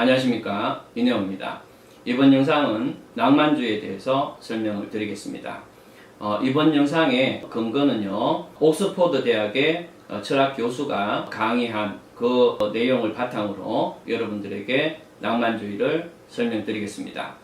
안녕하십니까 이내호입니다. 이번 영상은 낭만주의에 대해서 설명을 드리겠습니다. 어, 이번 영상의 근거는요 옥스포드 대학의 어, 철학 교수가 강의한 그 내용을 바탕으로 여러분들에게 낭만주의를 설명드리겠습니다.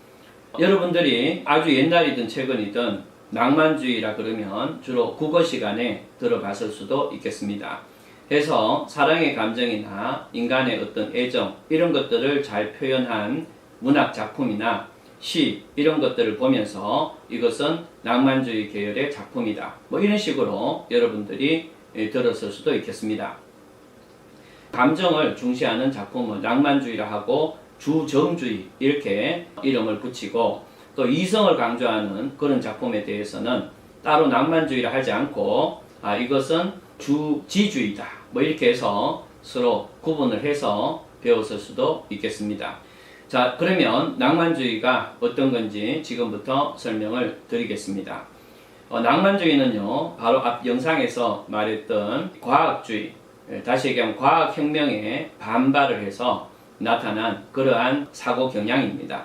여러분들이 아주 옛날이든 최근이든 낭만주의라 그러면 주로 국어 시간에 들어봤을 수도 있겠습니다. 해서 사랑의 감정이나 인간의 어떤 애정 이런 것들을 잘 표현한 문학 작품이나 시 이런 것들을 보면서 이것은 낭만주의 계열의 작품이다. 뭐 이런 식으로 여러분들이 예, 들었을 수도 있겠습니다. 감정을 중시하는 작품을 낭만주의라 하고 주정주의 이렇게 이름을 붙이고 또 이성을 강조하는 그런 작품에 대해서는 따로 낭만주의라 하지 않고 아 이것은 주 지주의다 뭐 이렇게 해서 서로 구분을 해서 배웠을 수도 있겠습니다. 자 그러면 낭만주의가 어떤 건지 지금부터 설명을 드리겠습니다. 어, 낭만주의는요 바로 앞 영상에서 말했던 과학주의 예, 다시 얘기하면 과학혁명에 반발을 해서 나타난 그러한 사고 경향입니다.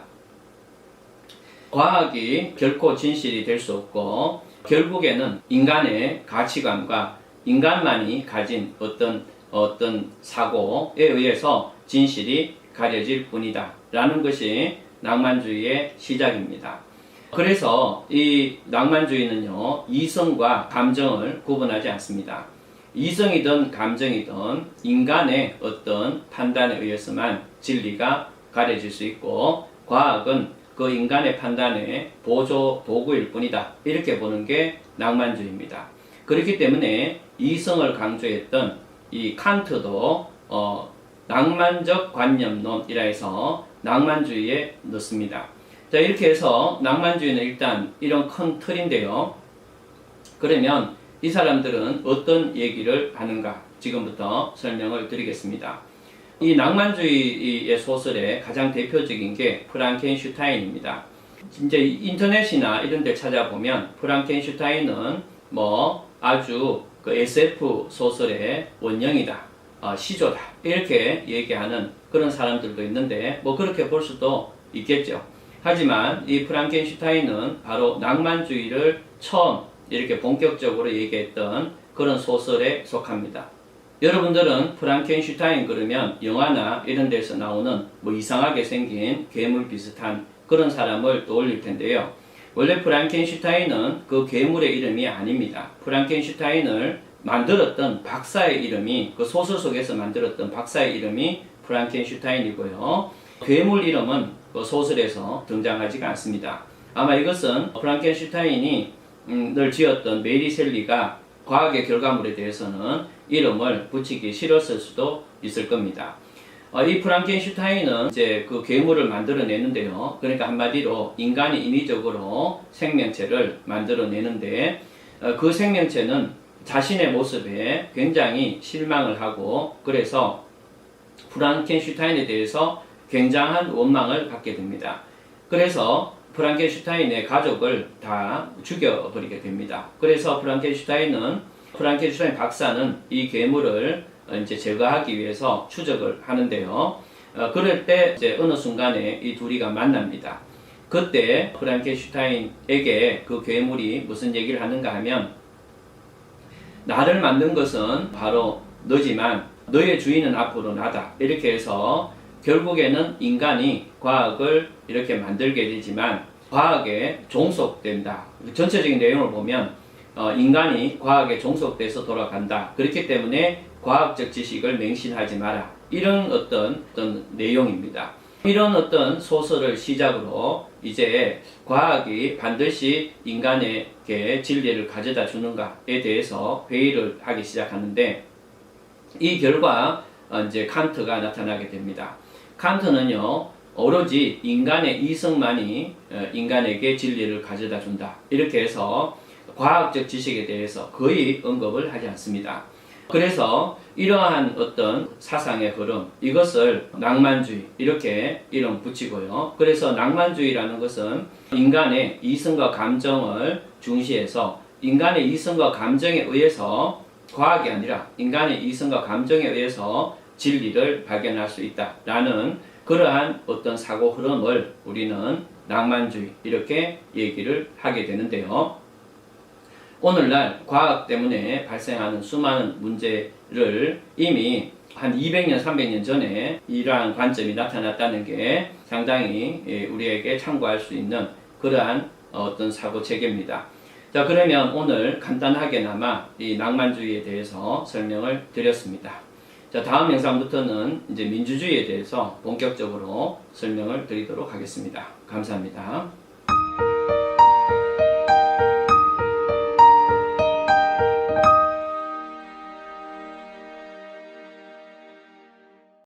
과학이 결코 진실이 될 수 없고 결국에는 인간의 가치관과 인간만이 가진 어떤 어떤 사고에 의해서 진실이 가려질 뿐이다. 라는 것이 낭만주의의 시작입니다. 그래서 이 낭만주의는요, 이성과 감정을 구분하지 않습니다. 이성이든 감정이든 인간의 어떤 판단에 의해서만 진리가 가려질 수 있고, 과학은 그 인간의 판단의 보조 도구일 뿐이다. 이렇게 보는 게 낭만주의입니다. 그렇기 때문에 이성을 강조했던 이 칸트도 어, 낭만적 관념론이라 해서 낭만주의에 넣습니다. 자 이렇게 해서 낭만주의는 일단 이런 큰 틀인데요. 그러면 이 사람들은 어떤 얘기를 하는가 지금부터 설명을 드리겠습니다. 이 낭만주의의 소설의 가장 대표적인 게 프랑켄슈타인입니다. 이제 인터넷이나 이런 데 찾아보면 프랑켄슈타인은 뭐 아주 그 SF 소설의 원형이다, 어, 시조다 이렇게 얘기하는 그런 사람들도 있는데 뭐 그렇게 볼 수도 있겠죠. 하지만 이 프랑켄슈타인은 바로 낭만주의를 처음 이렇게 본격적으로 얘기했던 그런 소설에 속합니다. 여러분들은 프랑켄슈타인 그러면 영화나 이런 데서 나오는 뭐 이상하게 생긴 괴물 비슷한 그런 사람을 떠올릴 텐데요. 원래 프랑켄슈타인은 그 괴물의 이름이 아닙니다. 프랑켄슈타인을 만들었던 박사의 이름이 그 소설 속에서 만들었던 박사의 이름이 프랑켄슈타인이고요. 괴물 이름은 그 소설에서 등장하지가 않습니다. 아마 이것은 프랑켄슈타인이 음, 늘 지었던 메리 셀리가 과학의 결과물에 대해서는 이름을 붙이기 싫었을 수도 있을 겁니다. 어, 이 프랑켄슈타인은 이제 그 괴물을 만들어내는데요. 그러니까 한마디로 인간이 인위적으로 생명체를 만들어내는데 어, 그 생명체는 자신의 모습에 굉장히 실망을 하고 그래서 프랑켄슈타인에 대해서 굉장한 원망을 갖게 됩니다. 그래서 프랑켄슈타인의 가족을 다 죽여버리게 됩니다. 그래서 프랑켄슈타인은 프랑켄슈타인 박사는 이 괴물을 이제 제거하기 위해서 추적을 하는데요. 어, 그럴 때 이제 어느 순간에 이 둘이가 만납니다. 그때 프랑켄슈타인에게 그 괴물이 무슨 얘기를 하는가 하면 나를 만든 것은 바로 너지만 너의 주인은 앞으로 나다. 이렇게 해서 결국에는 인간이 과학을 이렇게 만들게 되지만 과학에 종속된다. 전체적인 내용을 보면 어, 인간이 과학에 종속돼서 돌아간다. 그렇기 때문에 과학적 지식을 맹신하지 마라. 이런 어떤, 어떤 내용입니다. 이런 어떤 소설을 시작으로 이제 과학이 반드시 인간에게 진리를 가져다 주는가에 대해서 회의를 하기 시작하는데 이 결과 어, 이제 칸트가 나타나게 됩니다. 칸트는요 오로지 인간의 이성만이 어, 인간에게 진리를 가져다 준다 이렇게 해서 과학적 지식에 대해서 거의 언급을 하지 않습니다. 그래서 이러한 어떤 사상의 흐름 이것을 낭만주의 이렇게 이름 붙이고요. 그래서 낭만주의라는 것은 인간의 이성과 감정을 중시해서 인간의 이성과 감정에 의해서 과학이 아니라 인간의 이성과 감정에 의해서 진리를 발견할 수 있다라는 그러한 어떤 사고 흐름을 우리는 낭만주의 이렇게 얘기를 하게 되는데요. 오늘날 과학 때문에 발생하는 수많은 문제를 이미 한 200년, 300년 전에 이러한 관점이 나타났다는 게 상당히 예, 우리에게 참고할 수 있는 그러한 어떤 사고 체계입니다. 자, 그러면 오늘 간단하게나마 이 낭만주의에 대해서 설명을 드렸습니다. 자, 다음 영상부터는 이제 민주주의에 대해서 본격적으로 설명을 드리도록 하겠습니다. 감사합니다.